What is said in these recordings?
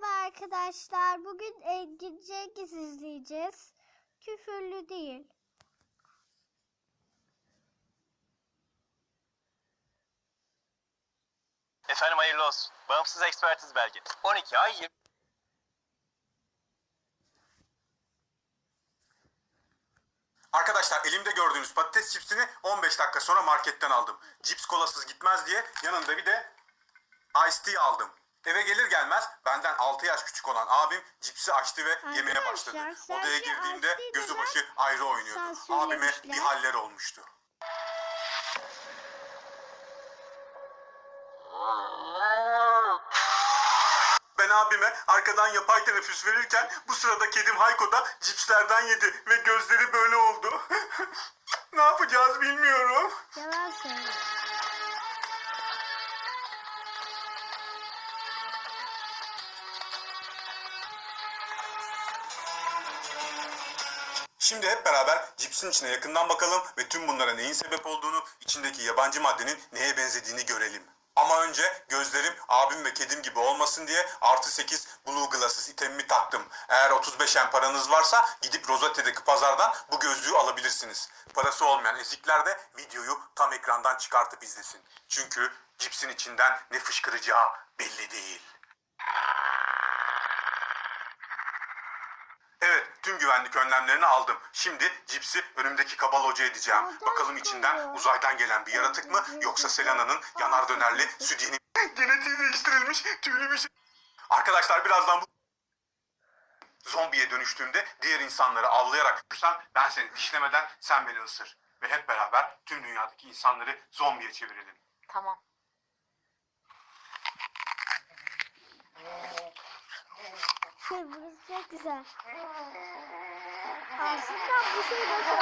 Merhaba arkadaşlar. Bugün Engin Cengiz izleyeceğiz. Küfürlü değil. Efendim hayırlı olsun. Bağımsız ekspertiz belge. 12 ay 20... Arkadaşlar elimde gördüğünüz patates çipsini 15 dakika sonra marketten aldım. Cips kolasız gitmez diye yanında bir de Ice Tea aldım. Eve gelir gelmez benden 6 yaş küçük olan abim cipsi açtı ve yemeye başladı. Arkadaşlar, Odaya girdiğimde gözü başı ayrı oynuyordu. Abime bir haller olmuştu. Ben abime arkadan yapay teneffüs verirken bu sırada kedim Hayko da cipslerden yedi ve gözleri böyle oldu. ne yapacağız bilmiyorum. Yalan söyle. Şimdi hep beraber cipsin içine yakından bakalım ve tüm bunlara neyin sebep olduğunu, içindeki yabancı maddenin neye benzediğini görelim. Ama önce gözlerim abim ve kedim gibi olmasın diye artı 8 Blue Glasses itemimi taktım. Eğer 35 en paranız varsa gidip Rozate'deki pazardan bu gözlüğü alabilirsiniz. Parası olmayan ezikler de videoyu tam ekrandan çıkartıp izlesin. Çünkü cipsin içinden ne fışkıracağı belli değil. Evet, tüm güvenlik önlemlerini aldım. Şimdi cipsi önümdeki kaba loca edeceğim. Bakalım içinden uzaydan gelen bir yaratık mı yoksa Selena'nın yanar dönerli sütyenin genetiği değiştirilmiş tüylü bir şey. Arkadaşlar birazdan bu zombiye dönüştüğümde diğer insanları avlayarak ısırsam ben seni dişlemeden sen beni ısır. Ve hep beraber tüm dünyadaki insanları zombiye çevirelim. Tamam. Şey, burası çok güzel. Aslında bu şey nasıl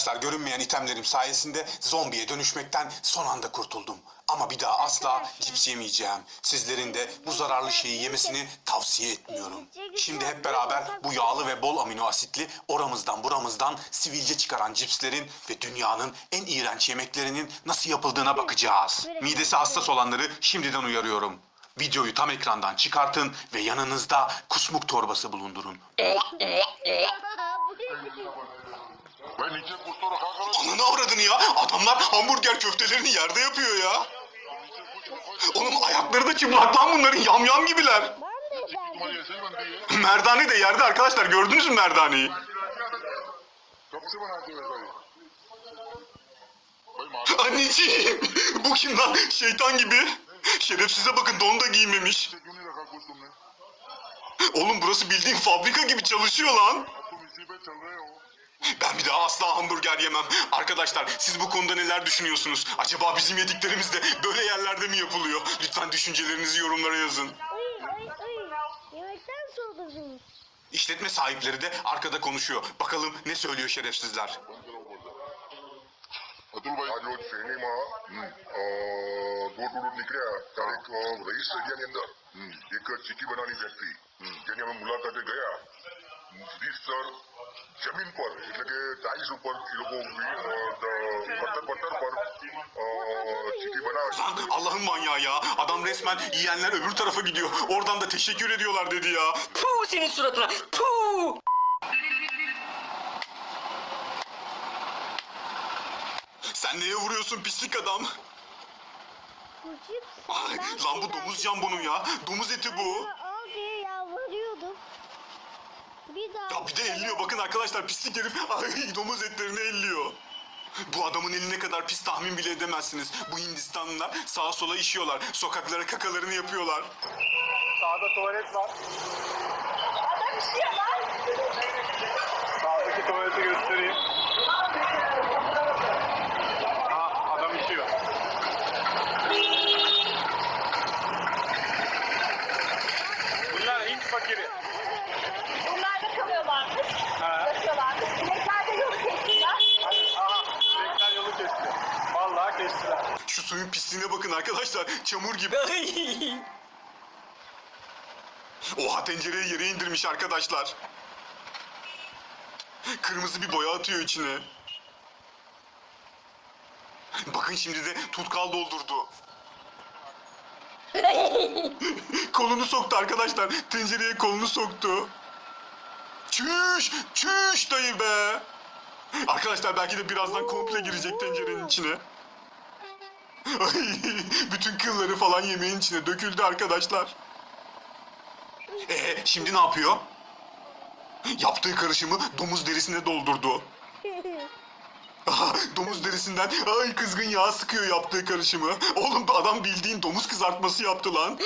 Arkadaşlar görünmeyen itemlerim sayesinde zombiye dönüşmekten son anda kurtuldum. Ama bir daha asla cips yemeyeceğim. Sizlerin de bu zararlı şeyi yemesini tavsiye etmiyorum. Şimdi hep beraber bu yağlı ve bol amino asitli oramızdan buramızdan sivilce çıkaran cipslerin ve dünyanın en iğrenç yemeklerinin nasıl yapıldığına bakacağız. Midesi hassas olanları şimdiden uyarıyorum. Videoyu tam ekrandan çıkartın ve yanınızda kusmuk torbası bulundurun. Ben içe kuşlara kakaladım. Ananı avradını ya. Adamlar hamburger köftelerini yerde yapıyor ya. Oğlum ayakları da çıplak lan bunların yamyam yam gibiler. Merdane de yerde arkadaşlar gördünüz mü merdaneyi? Anneciğim bu kim lan şeytan gibi? Şerefsize bakın don da giymemiş. Oğlum burası bildiğin fabrika gibi çalışıyor lan. Ben bir daha asla hamburger yemem. Arkadaşlar siz bu konuda neler düşünüyorsunuz? Acaba bizim yediklerimiz de böyle yerlerde mi yapılıyor? Lütfen düşüncelerinizi yorumlara yazın. Ay ay ay. Yemekten soğudunuz. İşletme sahipleri de arkada konuşuyor. Bakalım ne söylüyor şerefsizler. દીઠસર જમીન પર એટલે કે ટાઈલ્સ ઉપર એ લોકો પથ્થર પથ્થર પર çiti બનાવે છે. Allah'ın manyağı ya. Adam resmen yiyenler öbür tarafa gidiyor. Oradan da teşekkür ediyorlar dedi ya. Puh senin suratına. Puh. Sen neye vuruyorsun pislik adam? Burcu'yum Ay, lan bu domuz can bunun ya. Domuz eti bu. Bir daha. Ya bir de elliyor. Bakın arkadaşlar pislik herif. Ay domuz etlerini elliyor. Bu adamın eli ne kadar pis tahmin bile edemezsiniz. Bu Hindistanlılar sağa sola işiyorlar. Sokaklara kakalarını yapıyorlar. Sağda tuvalet var. Sağdaki pisliğine bakın arkadaşlar. Çamur gibi. Oha tencereyi yere indirmiş arkadaşlar. Kırmızı bir boya atıyor içine. Bakın şimdi de tutkal doldurdu. kolunu soktu arkadaşlar. Tencereye kolunu soktu. Çüş! Çüş dayı be! Arkadaşlar belki de birazdan komple girecek tencerenin içine. Bütün kılları falan yemeğin içine döküldü arkadaşlar. Ee, şimdi ne yapıyor? Yaptığı karışımı domuz derisine doldurdu. Domuz derisinden ay kızgın yağ sıkıyor yaptığı karışımı. Oğlum adam bildiğin domuz kızartması yaptı lan.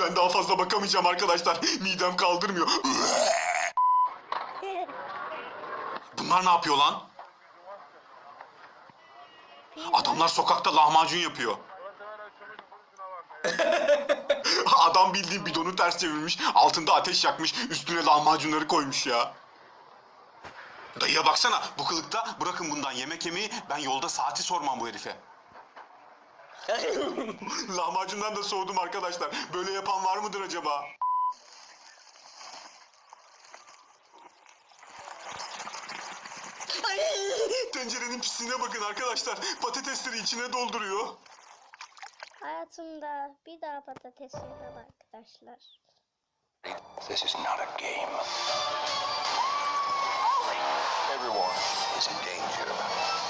ben daha fazla bakamayacağım arkadaşlar. Midem kaldırmıyor. Bunlar ne yapıyor lan? Adamlar sokakta lahmacun yapıyor. Adam bildiğin bidonu ters çevirmiş, altında ateş yakmış, üstüne lahmacunları koymuş ya. Dayıya baksana, bu kılıkta bırakın bundan yemek yemeyi, ben yolda saati sormam bu herife. Lahmacundan da soğudum arkadaşlar. Böyle yapan var mıdır acaba? Pisliğine bakın arkadaşlar. Patatesleri içine dolduruyor. Hayatımda bir daha patates yemem arkadaşlar. This is not a game. Everyone is in danger.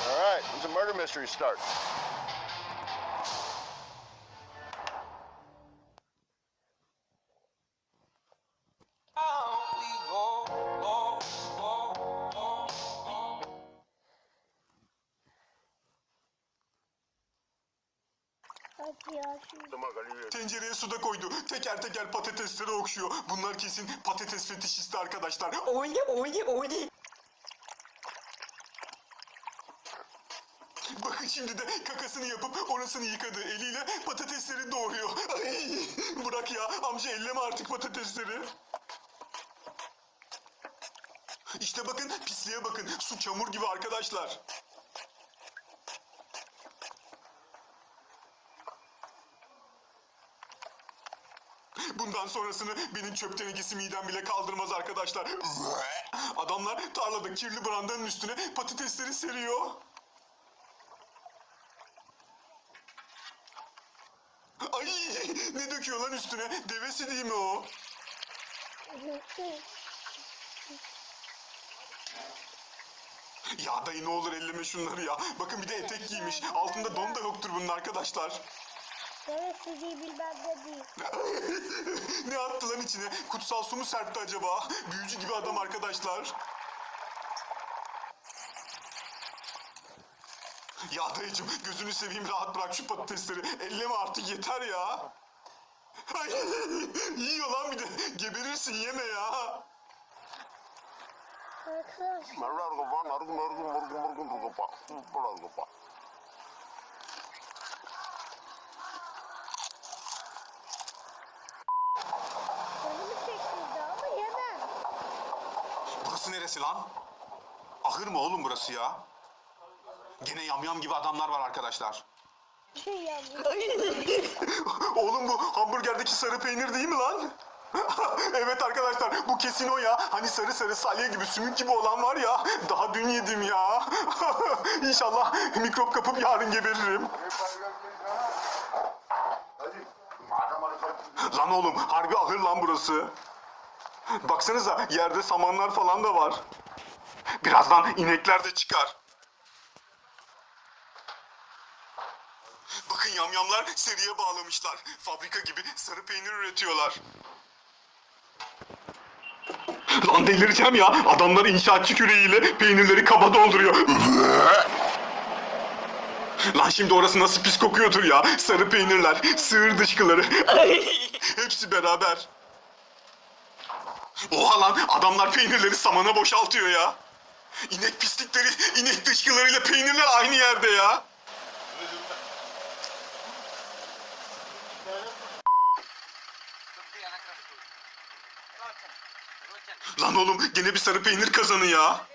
All right, when's the murder mystery start? Hadi ya şu Tencereye suda koydu. Teker teker patatesleri okşuyor. Bunlar kesin patates fetişisti arkadaşlar. Oyna oyna oyna. Bakın şimdi de kakasını yapıp orasını yıkadı. Eliyle patatesleri doğruyor. Ay, bırak ya amca elleme artık patatesleri. İşte bakın pisliğe bakın. Su çamur gibi arkadaşlar. Bundan sonrasını benim çöp tenekesi midem bile kaldırmaz arkadaşlar. Adamlar tarlada kirli brandanın üstüne patatesleri seriyor. Ay ne döküyor lan üstüne? Devesi değil mi o? Ya dayı ne olur elleme şunları ya. Bakın bir de etek giymiş. Altında don da yoktur bunun arkadaşlar. Devesi değil bilmem ne değil. Ne attı lan içine? Kutsal su mu serpti acaba? Büyücü gibi adam arkadaşlar. Ya dayıcım gözünü seveyim rahat bırak şu patatesleri. Elleme artık yeter ya. Ay, yiyor lan bir de. Geberirsin yeme ya. Arkadaşlar canımı çektirdi ama yemem. Burası neresi lan? Ahır mı oğlum burası ya? Gene yamyam gibi adamlar var arkadaşlar. Şey. Oğlum bu hamburgerdeki sarı peynir değil mi lan? evet arkadaşlar bu kesin o ya. Hani sarı sarı salya gibi sümük gibi olan var ya. Daha dün yedim ya. İnşallah mikrop kapıp yarın geberirim. Lan oğlum harbi ahır lan burası. Baksanıza yerde samanlar falan da var. Birazdan inekler de çıkar. Bakın yamyamlar seriye bağlamışlar. Fabrika gibi sarı peynir üretiyorlar. Lan delireceğim ya. Adamlar inşaatçı küreğiyle peynirleri kaba dolduruyor. Lan şimdi orası nasıl pis kokuyordur ya. Sarı peynirler, sığır dışkıları. Hepsi beraber. Oha lan adamlar peynirleri samana boşaltıyor ya. İnek pislikleri, inek dışkılarıyla peynirler aynı yerde ya. Lan oğlum gene bir sarı peynir kazanı ya.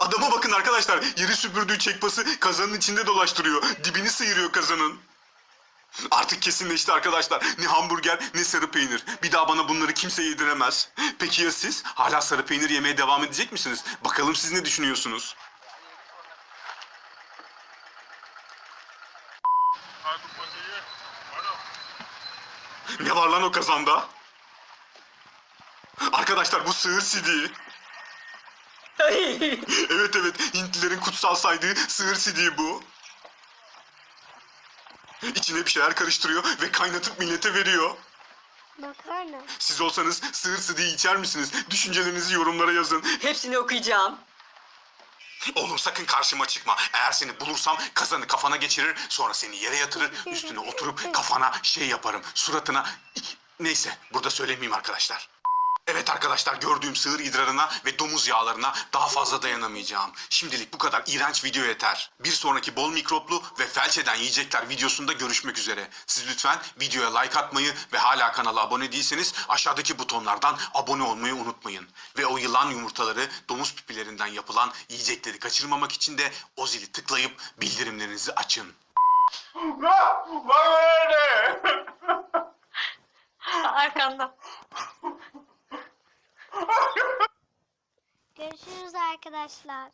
Adama bakın arkadaşlar. Yeri süpürdüğü çekpası kazanın içinde dolaştırıyor. Dibini sıyırıyor kazanın. Artık kesinleşti arkadaşlar. Ne hamburger ne sarı peynir. Bir daha bana bunları kimse yediremez. Peki ya siz? Hala sarı peynir yemeye devam edecek misiniz? Bakalım siz ne düşünüyorsunuz? Ne var lan o kazanda? Arkadaşlar bu sığır sidiği. Evet evet Hintlilerin kutsal saydığı sığır sidiği bu. İçine bir şeyler karıştırıyor ve kaynatıp millete veriyor. Makarna. Siz olsanız sığır sidiği içer misiniz? Düşüncelerinizi yorumlara yazın. Hepsini okuyacağım. Oğlum sakın karşıma çıkma. Eğer seni bulursam kazanı kafana geçirir, sonra seni yere yatırır, üstüne oturup kafana şey yaparım, suratına... Neyse, burada söylemeyeyim arkadaşlar. Evet arkadaşlar gördüğüm sığır idrarına ve domuz yağlarına daha fazla dayanamayacağım. Şimdilik bu kadar iğrenç video yeter. Bir sonraki bol mikroplu ve felç eden yiyecekler videosunda görüşmek üzere. Siz lütfen videoya like atmayı ve hala kanala abone değilseniz aşağıdaki butonlardan abone olmayı unutmayın. Ve o yılan yumurtaları domuz pipilerinden yapılan yiyecekleri kaçırmamak için de o zili tıklayıp bildirimlerinizi açın. Arkanda. Görüşürüz arkadaşlar.